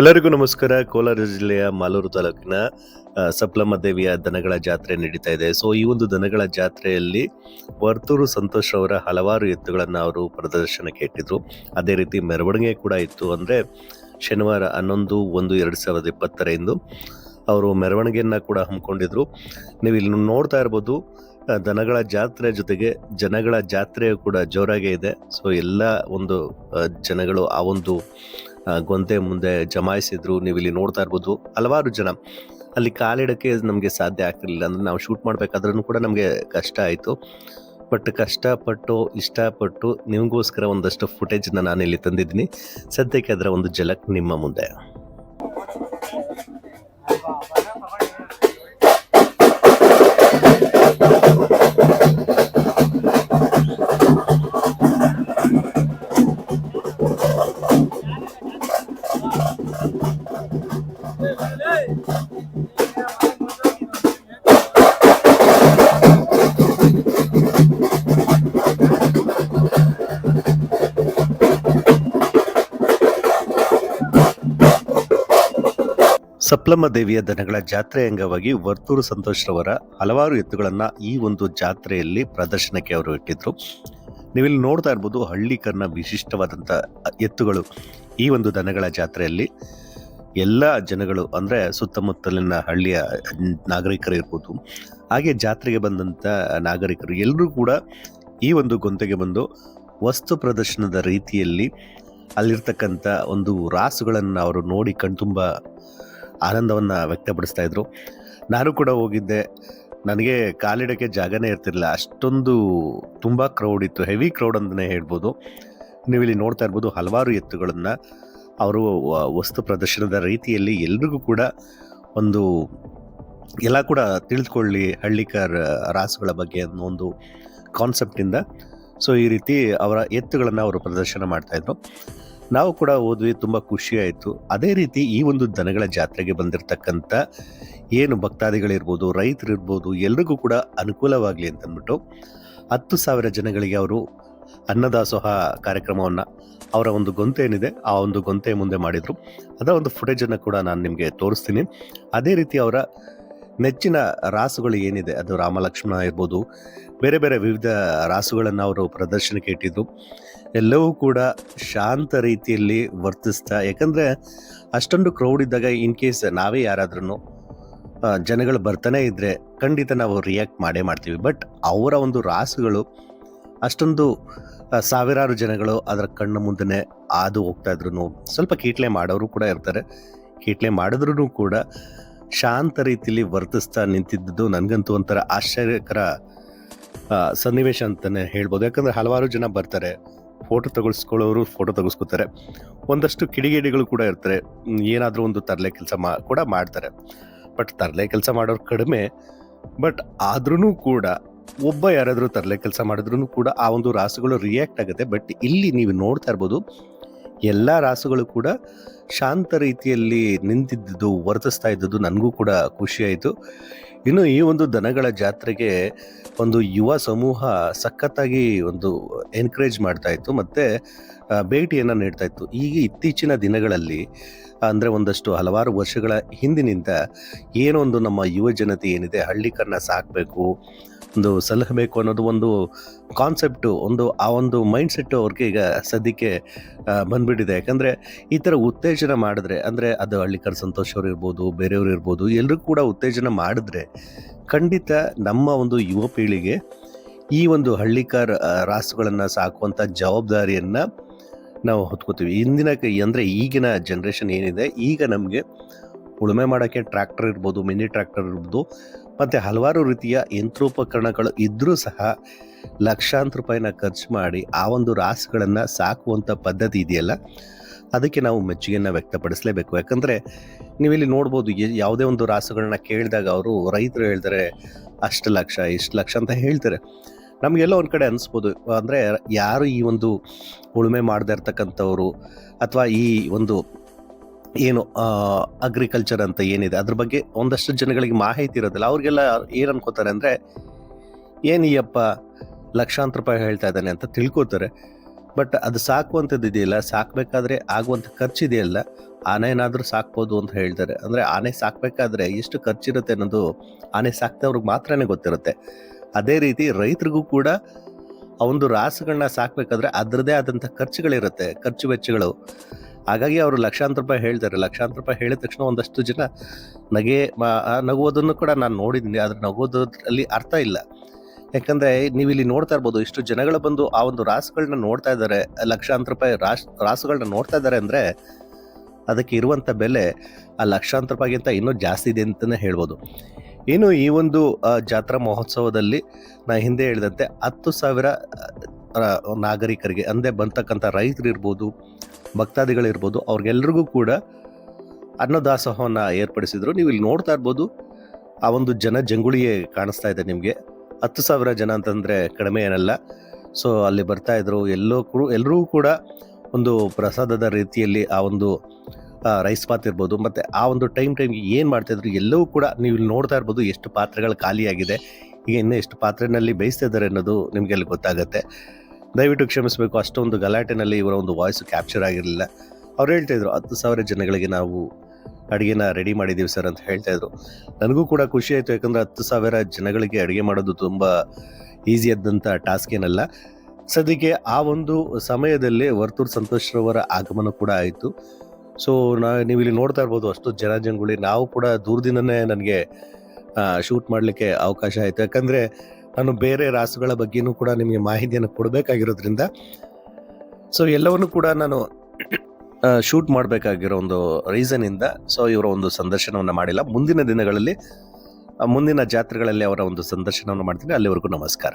ಎಲ್ಲರಿಗೂ ನಮಸ್ಕಾರ. ಕೋಲಾರ ಜಿಲ್ಲೆಯ ಮಾಲೂರು ತಾಲೂಕಿನ ಸಪ್ಲಮ್ಮ ದೇವಿಯ ದನಗಳ ಜಾತ್ರೆ ನಡೀತಾ ಇದೆ. ಸೊ ಈ ಒಂದು ದನಗಳ ಜಾತ್ರೆಯಲ್ಲಿ ವರ್ತೂರು ಸಂತೋಷ್ ಅವರ ಹಲವಾರು ಎತ್ತುಗಳನ್ನು ಅವರು ಪ್ರದರ್ಶನಕ್ಕೆ ಇಟ್ಟಿದ್ರು. ಅದೇ ರೀತಿ ಮೆರವಣಿಗೆ ಕೂಡ ಇತ್ತು. ಅಂದರೆ ಶನಿವಾರ ಹನ್ನೊಂದು, ಒಂದು, ಎರಡು ಸಾವಿರದ ಇಪ್ಪತ್ತರಂದು ಅವರು ಮೆರವಣಿಗೆಯನ್ನು ಕೂಡ ಹಮ್ಮಿಕೊಂಡಿದ್ರು. ನೀವು ಇಲ್ಲಿ ನೋಡ್ತಾ ಇರ್ಬೋದು ದನಗಳ ಜಾತ್ರೆ ಜೊತೆಗೆ ಜನಗಳ ಜಾತ್ರೆಯು ಕೂಡ ಜೋರಾಗೇ ಇದೆ. ಸೊ ಎಲ್ಲ ಒಂದು ಜನಗಳು ಆ ಒಂದು ಗೊಂತೆ ಮುಂದೆ ಜಮಾಯಿಸಿದ್ರು ನೀವು ಇಲ್ಲಿ ನೋಡ್ತಾ ಇರ್ಬೋದು ಹಲವಾರು ಜನ. ಅಲ್ಲಿ ಕಾಲಿಡಕ್ಕೆ ನಮಗೆ ಸಾಧ್ಯ ಆಗ್ತಿರ್ಲಿಲ್ಲ. ಅಂದ್ರೆ ನಾವು ಶೂಟ್ ಮಾಡ್ಬೇಕಾದ್ರೂ ಕೂಡ ನಮಗೆ ಕಷ್ಟ ಆಯಿತು. ಬಟ್ ಕಷ್ಟಪಟ್ಟು, ಇಷ್ಟಪಟ್ಟು ನಿಮಗೋಸ್ಕರ ಒಂದಷ್ಟು ಫುಟೇಜ್ನ ನಾನು ಇಲ್ಲಿ ತಂದಿದ್ದೀನಿ. ಸದ್ಯಕ್ಕೆ ಅದರ ಒಂದು ಜಲಕ್ ನಿಮ್ಮ ಮುಂದೆ. ಸಪ್ಲಮ್ಮ ದೇವಿಯ ದನಗಳ ಜಾತ್ರೆ ಅಂಗವಾಗಿ ವರ್ತೂರು ಸಂತೋಷ್ ರವರ ಹಲವಾರು ಎತ್ತುಗಳನ್ನ ಈ ಒಂದು ಜಾತ್ರೆಯಲ್ಲಿ ಪ್ರದರ್ಶನಕ್ಕೆ ಅವರು ಇಟ್ಟಿದ್ರು. ನೀವಿಲ್ಲಿ ನೋಡ್ತಾ ಇರ್ಬೋದು ಹಳ್ಳಿಕರ್ನ ವಿಶಿಷ್ಟವಾದಂಥ ಎತ್ತುಗಳು ಈ ಒಂದು ದನಗಳ ಜಾತ್ರೆಯಲ್ಲಿ. ಎಲ್ಲ ಜನಗಳು ಅಂದರೆ ಸುತ್ತಮುತ್ತಲಿನ ಹಳ್ಳಿಯ ನಾಗರಿಕರು ಇರ್ಬೋದು. ಹಾಗೆ ಜಾತ್ರೆಗೆ ಬಂದಂಥ ನಾಗರಿಕರು ಎಲ್ಲರೂ ಕೂಡ ಈ ಒಂದು ಗೊಂತೆಗೆ ಬಂದು ವಸ್ತು ಪ್ರದರ್ಶನದ ರೀತಿಯಲ್ಲಿ ಅಲ್ಲಿರ್ತಕ್ಕಂಥ ಒಂದು ರಾಸುಗಳನ್ನು ಅವರು ನೋಡಿ ಕಣ್ತುಂಬ ಆನಂದವನ್ನು ವ್ಯಕ್ತಪಡಿಸ್ತಾ ಇದ್ರು. ನಾನು ಕೂಡ ಹೋಗಿದ್ದೆ. ನನಗೆ ಕಾಲಿಡೋಕ್ಕೆ ಜಾಗನೇ ಇರ್ತಿರಲಿಲ್ಲ. ಅಷ್ಟೊಂದು ತುಂಬ ಕ್ರೌಡ್ ಇತ್ತು. ಹೆವಿ ಕ್ರೌಡ್ ಅಂತಲೇ ಹೇಳ್ಬೋದು. ನೀವು ಇಲ್ಲಿ ನೋಡ್ತಾ ಇರ್ಬೋದು ಹಲವಾರು ಎತ್ತುಗಳನ್ನು ಅವರು ವಸ್ತು ಪ್ರದರ್ಶನದ ರೀತಿಯಲ್ಲಿ ಎಲ್ರಿಗೂ ಕೂಡ ಒಂದು ಎಲ್ಲ ಕೂಡ ತಿಳಿದುಕೊಳ್ಳಿ ಹಳ್ಳಿಕರ್ ರಾಸುಗಳ ಬಗ್ಗೆ ಅನ್ನೋ ಒಂದು ಕಾನ್ಸೆಪ್ಟಿಂದ ಸೊ ಈ ರೀತಿ ಅವರ ಎತ್ತುಗಳನ್ನು ಅವರು ಪ್ರದರ್ಶನ ಮಾಡ್ತಾ ಇದ್ರು. ನಾವು ಕೂಡ ಓದ್ವಿ ತುಂಬ ಆಯಿತು. ಅದೇ ರೀತಿ ಈ ಒಂದು ದನಗಳ ಜಾತ್ರೆಗೆ ಬಂದಿರತಕ್ಕಂಥ ಏನು ಭಕ್ತಾದಿಗಳಿರ್ಬೋದು, ರೈತರಿರ್ಬೋದು, ಎಲ್ರಿಗೂ ಕೂಡ ಅನುಕೂಲವಾಗಲಿ ಅಂತಂದ್ಬಿಟ್ಟು ಹತ್ತು ಸಾವಿರ ಜನಗಳಿಗೆ ಅವರು ಅನ್ನದಾಸೋಹ ಕಾರ್ಯಕ್ರಮವನ್ನು ಅವರ ಒಂದು ಗೊಂತೆ ಏನಿದೆ, ಆ ಒಂದು ಗೊಂತೆ ಮುಂದೆ ಮಾಡಿದರು. ಅದರ ಒಂದು ಫುಟೇಜನ್ನು ಕೂಡ ನಾನು ನಿಮಗೆ ತೋರಿಸ್ತೀನಿ. ಅದೇ ರೀತಿ ಅವರ ನೆಚ್ಚಿನ ರಾಸುಗಳು ಏನಿದೆ, ಅದು ರಾಮಲಕ್ಷ್ಮಣ ಇರ್ಬೋದು, ಬೇರೆ ಬೇರೆ ವಿವಿಧ ರಾಸುಗಳನ್ನು ಅವರು ಪ್ರದರ್ಶನಕ್ಕೆ ಇಟ್ಟಿದ್ರು. ಎಲ್ಲವೂ ಕೂಡ ಶಾಂತ ರೀತಿಯಲ್ಲಿ ವರ್ತಿಸ್ತಾ, ಯಾಕಂದರೆ ಅಷ್ಟೊಂದು ಕ್ರೌಡ್ ಇದ್ದಾಗ ಇನ್ ಕೇಸ್ ನಾವೇ ಯಾರಾದ್ರೂ ಜನಗಳು ಬರ್ತಾನೆ ಇದ್ದರೆ ಖಂಡಿತ ನಾವು ರಿಯಾಕ್ಟ್ ಮಾಡೇ ಮಾಡ್ತೀವಿ. ಬಟ್ ಅವರ ಒಂದು ರಾಸುಗಳು, ಅಷ್ಟೊಂದು ಸಾವಿರಾರು ಜನಗಳು ಅದರ ಕಣ್ಣು ಮುಂದೆ ಹಾದು ಹೋಗ್ತಾ ಇದ್ರು ಸ್ವಲ್ಪ ಕೀಟ್ಲೆ ಮಾಡೋರು ಕೂಡ ಇರ್ತಾರೆ. ಕೀಟ್ಲೆ ಮಾಡಿದ್ರೂ ಕೂಡ ಶಾಂತ ರೀತಿಯಲ್ಲಿ ವರ್ತಿಸ್ತಾ ನಿಂತಿದ್ದು ನನಗಂತೂ ಒಂಥರ ಆಶ್ಚರ್ಯಕರ ಸನ್ನಿವೇಶ ಅಂತಲೇ ಹೇಳ್ಬೋದು. ಯಾಕಂದರೆ ಹಲವಾರು ಜನ ಬರ್ತಾರೆ. ಫೋಟೋ ತೆಗೆಸ್ಕೊಳ್ಳೋರು ಫೋಟೋ ತೆಗೆಸ್ಕೊತಾರೆ. ಒಂದಷ್ಟು ಕಿಡಿಗೇಡಿಗಳು ಕೂಡ ಇರ್ತಾರೆ. ಏನಾದರೂ ಒಂದು ತರಲೆ ಕೆಲಸ ಮಾ, ಕೂಡ ಮಾಡ್ತಾರೆ. ಬಟ್ ತರಲೆ ಕೆಲಸ ಮಾಡೋರು ಕಡಿಮೆ. ಬಟ್ ಆದ್ರೂ ಕೂಡ, ಒಬ್ಬ ಯಾರಾದರೂ ತರಲೆ ಕೆಲಸ ಮಾಡಿದ್ರು ಕೂಡ ಆ ಒಂದು ರಾಸುಗಳು ರಿಯಾಕ್ಟ್ ಆಗುತ್ತೆ. ಬಟ್ ಇಲ್ಲಿ ನೀವು ನೋಡ್ತಾ ಇರ್ಬೋದು, ಎಲ್ಲ ರಾಸುಗಳು ಕೂಡ ಶಾಂತ ರೀತಿಯಲ್ಲಿ ನಿಂತಿದ್ದು, ವರ್ತಿಸ್ತಾ ಇದ್ದದ್ದು, ನನಗೂ ಕೂಡ ಖುಷಿಯಾಯಿತು. ಇನ್ನು ಈ ಒಂದು ದನಗಳ ಜಾತ್ರೆಗೆ ಒಂದು ಯುವ ಸಮೂಹ ಸಖತ್ತಾಗಿ ಒಂದು ಎನ್ಕರೇಜ್ ಮಾಡ್ತಾ ಇತ್ತು ಮತ್ತು ಭೇಟಿಯನ್ನು ನೀಡ್ತಾ ಇತ್ತು. ಈಗ ಇತ್ತೀಚಿನ ದಿನಗಳಲ್ಲಿ, ಅಂದರೆ ಒಂದಷ್ಟು ಹಲವಾರು ವರ್ಷಗಳ ಹಿಂದಿನಿಂದ ಏನೊಂದು ನಮ್ಮ ಯುವ ಜನತೆ ಏನಿದೆ ಹಳ್ಳಿಕರನ್ನ ಸಾಕಬೇಕು ಒಂದು ಸಲಹಬೇಕು ಅನ್ನೋದು ಒಂದು ಕಾನ್ಸೆಪ್ಟು ಒಂದು, ಆ ಒಂದು ಮೈಂಡ್ಸೆಟ್ಟು ಅವ್ರಿಗೆ ಈಗ ಸದ್ಯಕ್ಕೆ ಬಂದ್ಬಿಟ್ಟಿದೆ. ಯಾಕಂದರೆ ಈ ಥರ ಉತ್ತೇಜನ ಮಾಡಿದ್ರೆ, ಅಂದರೆ ಅದು ಹಳ್ಳಿಕರ್ ಸಂತೋಷ್ ಅವರು ಇರ್ಬೋದು, ಬೇರೆಯವರು ಇರ್ಬೋದು ಎಲ್ಲರೂ ಕೂಡ ಉತ್ತೇಜನ ಮಾಡಿದ್ರೆ ಖಂಡಿತ ನಮ್ಮ ಒಂದು ಯುವ ಪೀಳಿಗೆ ಈ ಒಂದು ಹಳ್ಳಿಕಾರ್ ರಾಸುಗಳನ್ನು ಸಾಕುವಂಥ ಜವಾಬ್ದಾರಿಯನ್ನು ನಾವು ಹೊತ್ಕೋತೀವಿ. ಇಂದಿನ ಅಂದರೆ ಈಗಿನ ಜನ್ರೇಷನ್ ಏನಿದೆ, ಈಗ ನಮಗೆ ಉಳುಮೆ ಮಾಡೋಕ್ಕೆ ಟ್ರ್ಯಾಕ್ಟರ್ ಇರ್ಬೋದು, ಮಿನಿ ಟ್ರ್ಯಾಕ್ಟರ್ ಇರ್ಬೋದು, ಮತ್ತು ಹಲವಾರು ರೀತಿಯ ಯಂತ್ರೋಪಕರಣಗಳು ಇದ್ದರೂ ಸಹ ಲಕ್ಷಾಂತರ ರೂಪಾಯಿನ ಖರ್ಚು ಮಾಡಿ ಆ ಒಂದು ರಾಸುಗಳನ್ನು ಸಾಕುವಂಥ ಪದ್ಧತಿ ಇದೆಯಲ್ಲ, ಅದಕ್ಕೆ ನಾವು ಮೆಚ್ಚುಗೆಯನ್ನು ವ್ಯಕ್ತಪಡಿಸಲೇಬೇಕು. ಯಾಕಂದರೆ ನೀವಿಲ್ಲಿ ನೋಡ್ಬೋದು ಯಾವುದೇ ಒಂದು ರಾಸುಗಳನ್ನ ಕೇಳಿದಾಗ ಅವರು ರೈತರು ಹೇಳ್ತಾರೆ, ಅಷ್ಟು ಲಕ್ಷ, ಇಷ್ಟು ಲಕ್ಷ ಅಂತ ಹೇಳ್ತಾರೆ. ನಮಗೆಲ್ಲ ಒಂದು ಕಡೆ ಅನಿಸ್ಬೋದು, ಅಂದರೆ ಯಾರು ಈ ಒಂದು ಉಳುಮೆ ಮಾಡದೇ ಇರ್ತಕ್ಕಂಥವ್ರು, ಅಥವಾ ಈ ಒಂದು ಏನು ಅಗ್ರಿಕಲ್ಚರ್ ಅಂತ ಏನಿದೆ, ಅದ್ರ ಬಗ್ಗೆ ಒಂದಷ್ಟು ಜನಗಳಿಗೆ ಮಾಹಿತಿ ಇರೋದಿಲ್ಲ. ಅವ್ರಿಗೆಲ್ಲ ಏನು ಅನ್ಕೋತಾರೆ ಅಂದರೆ, ಏನು ಅಪ್ಪ ಲಕ್ಷಾಂತರ ರೂಪಾಯಿ ಹೇಳ್ತಾ ಇದ್ದಾನೆ ಅಂತ ತಿಳ್ಕೊತಾರೆ. ಬಟ್ ಅದು ಸಾಕುವಂಥದ್ದು ಇದೆಯಲ್ಲ, ಸಾಕಬೇಕಾದ್ರೆ ಆಗುವಂಥ ಖರ್ಚಿದೆಯಲ್ಲ ಆನೆ ಏನಾದರೂ ಸಾಕ್ಬೋದು ಅಂತ ಹೇಳ್ತಾರೆ. ಅಂದರೆ ಆನೆ ಸಾಕಬೇಕಾದ್ರೆ ಎಷ್ಟು ಖರ್ಚಿರುತ್ತೆ ಅನ್ನೋದು ಆನೆ ಸಾಕ್ತವ್ರಿಗೆ ಮಾತ್ರನೇ ಗೊತ್ತಿರುತ್ತೆ. ಅದೇ ರೀತಿ ರೈತರಿಗೂ ಕೂಡ ಆ ಒಂದು ರಾಸುಗಳನ್ನ ಸಾಕಬೇಕಾದ್ರೆ ಅದರದೇ ಆದಂಥ ಖರ್ಚುಗಳಿರುತ್ತೆ, ಖರ್ಚು ವೆಚ್ಚಗಳು. ಹಾಗಾಗಿ ಅವರು ಲಕ್ಷಾಂತರ ರೂಪಾಯಿ ಹೇಳ್ತಾರೆ. ಲಕ್ಷಾಂತರ ರೂಪಾಯಿ ಹೇಳಿದ ತಕ್ಷಣ ಒಂದಷ್ಟು ಜನ ನಗೆ ನಗುವುದನ್ನು ಕೂಡ ನಾನು ನೋಡಿದ್ದೀನಿ. ಆದರೆ ನಗೋದ್ರಲ್ಲಿ ಅರ್ಥ ಇಲ್ಲ. ಯಾಕಂದರೆ ನೀವು ಇಲ್ಲಿ ನೋಡ್ತಾ ಇರ್ಬೋದು, ಇಷ್ಟು ಜನಗಳು ಬಂದು ಆ ಒಂದು ರಾಸುಗಳನ್ನ ನೋಡ್ತಾ ಇದ್ದಾರೆ, ಲಕ್ಷಾಂತರ ರೂಪಾಯಿ ರಾಸ್ ರಾಸುಗಳನ್ನ ನೋಡ್ತಾ ಇದ್ದಾರೆ ಅಂದರೆ ಅದಕ್ಕೆ ಇರುವಂಥ ಬೆಲೆ ಆ ಲಕ್ಷಾಂತರ ರೂಪಾಯಿಗಿಂತ ಇನ್ನೂ ಜಾಸ್ತಿ ಇದೆ ಅಂತಲೇ ಹೇಳ್ಬೋದು. ಇನ್ನು ಈ ಒಂದು ಜಾತ್ರಾ ಮಹೋತ್ಸವದಲ್ಲಿ ನಾ ಹಿಂದೆ ಹೇಳಿದಂತೆ ಹತ್ತು ಸಾವಿರ ನಾಗರಿಕರಿಗೆ ಅಂದರೆ ಬಂತಕ್ಕಂಥ ರೈತರು ಇರ್ಬೋದು ಭಕ್ತಾದಿಗಳಿರ್ಬೋದು, ಅವ್ರಿಗೆಲ್ರಿಗೂ ಕೂಡ ಅನ್ನದಾಸೋಹವನ್ನು ಏರ್ಪಡಿಸಿದ್ರು. ನೀವು ಇಲ್ಲಿ ನೋಡ್ತಾ ಇರ್ಬೋದು, ಆ ಒಂದು ಜನ ಜಂಗುಳಿಯೇ ಕಾಣಿಸ್ತಾ ಇದೆ ನಿಮಗೆ. ಹತ್ತು ಸಾವಿರ ಜನ ಅಂತಂದರೆ ಕಡಿಮೆ ಏನಲ್ಲ. ಸೊ, ಅಲ್ಲಿ ಬರ್ತಾ ಇದ್ರು, ಎಲ್ಲೋ ಕೂಡ ಎಲ್ಲರೂ ಕೂಡ ಒಂದು ಪ್ರಸಾದದ ರೀತಿಯಲ್ಲಿ ಆ ಒಂದು ರೈಸ್ ಪಾತ್ ಇರ್ಬೋದು, ಮತ್ತು ಆ ಒಂದು ಟೈಮ್ ಟೈಮ್ಗೆ ಏನು ಮಾಡ್ತಾಯಿದ್ರು ಎಲ್ಲವೂ ಕೂಡ ನೀವು ಇಲ್ಲಿ ನೋಡ್ತಾ ಇರ್ಬೋದು ಎಷ್ಟು ಪಾತ್ರೆಗಳು ಖಾಲಿಯಾಗಿದೆ, ಈಗ ಇನ್ನೂ ಎಷ್ಟು ಪಾತ್ರೆನಲ್ಲಿ ಬೇಯಿಸ್ತಾ ಇದ್ದಾರೆ ಅನ್ನೋದು ನಿಮಗೆ ಅಲ್ಲಿ ಗೊತ್ತಾಗುತ್ತೆ. ದಯವಿಟ್ಟು ಕ್ಷಮಿಸಬೇಕು. ಅಷ್ಟೊಂದು ಗಲಾಟೆನಲ್ಲಿ ಇವರ ಒಂದು ವಾಯ್ಸ್ ಕ್ಯಾಪ್ಚರ್ ಆಗಿರಲಿಲ್ಲ. ಅವ್ರು ಹೇಳ್ತಾಯಿದ್ರು ಹತ್ತು ಸಾವಿರ ಜನಗಳಿಗೆ ನಾವು ಅಡುಗೆನ ರೆಡಿ ಮಾಡಿದ್ದೀವಿ ಸರ್ ಅಂತ ಹೇಳ್ತಾಯಿದ್ರು ನನಗೂ ಕೂಡ ಖುಷಿ ಆಯಿತು, ಯಾಕಂದರೆ ಹತ್ತು ಸಾವಿರ ಜನಗಳಿಗೆ ಅಡುಗೆ ಮಾಡೋದು ತುಂಬ ಈಸಿ ಆದಂಥ ಟಾಸ್ಕ್ ಏನಲ್ಲ. ಸದ್ಯಕ್ಕೆ ಆ ಒಂದು ಸಮಯದಲ್ಲಿ ವರ್ತೂರ್ ಸಂತೋಷ್ ರವರ ಆಗಮನ ಕೂಡ ಆಯಿತು. ಸೊ ನಾ ನೀವು ಇಲ್ಲಿ ನೋಡ್ತಾ ಇರ್ಬೋದು, ಅಷ್ಟು ಜನ ಜಂಗುಳಿ ನಾವು ಕೂಡ ದೂರದಿಂದನೇ ನನಗೆ ಶೂಟ್ ಮಾಡಲಿಕ್ಕೆ ಅವಕಾಶ ಆಯಿತು. ಯಾಕಂದರೆ ನಾನು ಬೇರೆ ರಾಸುಗಳ ಬಗ್ಗೆನೂ ಕೂಡ ನಿಮಗೆ ಮಾಹಿತಿಯನ್ನು ಕೊಡಬೇಕಾಗಿರೋದ್ರಿಂದ ಸೊ ಎಲ್ಲವನ್ನು ಕೂಡ ನಾನು ಶೂಟ್ ಮಾಡಬೇಕಾಗಿರೋ ಒಂದು ರೀಸನಿಂದ ಸೊ ಇವರ ಒಂದು ಸಂದರ್ಶನವನ್ನು ಮಾಡಿಲ್ಲ. ಮುಂದಿನ ದಿನಗಳಲ್ಲಿ ಮುಂದಿನ ಜಾತ್ರೆಗಳಲ್ಲಿ ಅವರ ಒಂದು ಸಂದರ್ಶನವನ್ನು ಮಾಡ್ತೀನಿ. ಅಲ್ಲಿವರೆಗೂ ನಮಸ್ಕಾರ.